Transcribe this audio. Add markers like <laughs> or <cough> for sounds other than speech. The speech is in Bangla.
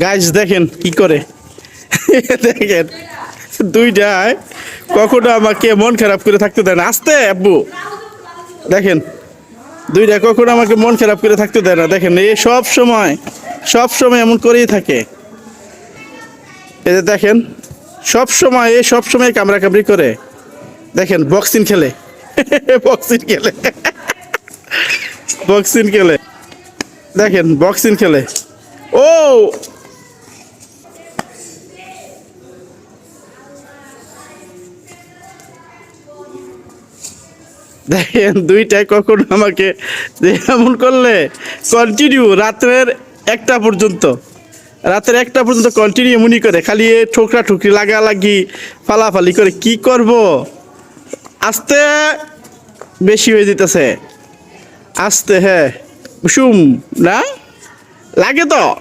গাছ দেখেন কি করে? দেখেন দুইটায় কখনো আমাকে মন খারাপ করে থাকতে দেয় না। আসতে, আব্বু। দেখেন, দুইটা কখনো আমাকে মন খারাপ করে থাকতে দেয় না। দেখেন এই সব সময় সব সময় এমন করেই থাকে। এই যে দেখেন, সব সময়, এ সব সময় কামড়া কামড়ি করে। দেখেন বক্সিং খেলে। <laughs> বক্সিং খেলে। <laughs> বক্সিং খেলে। দেখেন বক্সিং খেলে। ও দেখেন, দুইটাই কখন আমাকে এমন করলে কন্টিনিউ রাত্রের একটা পর্যন্ত। রাতের একটা পর্যন্ত কন্টিনিউ এমনই করে, খালি এ ঠোকরা ঠুকরি লাগালাগি, ফালাফালি করে, কি করব? আস্তে বেশি হয়ে যেতেছে। আস্তে হ্যাঁ সুম না? লাগে তো?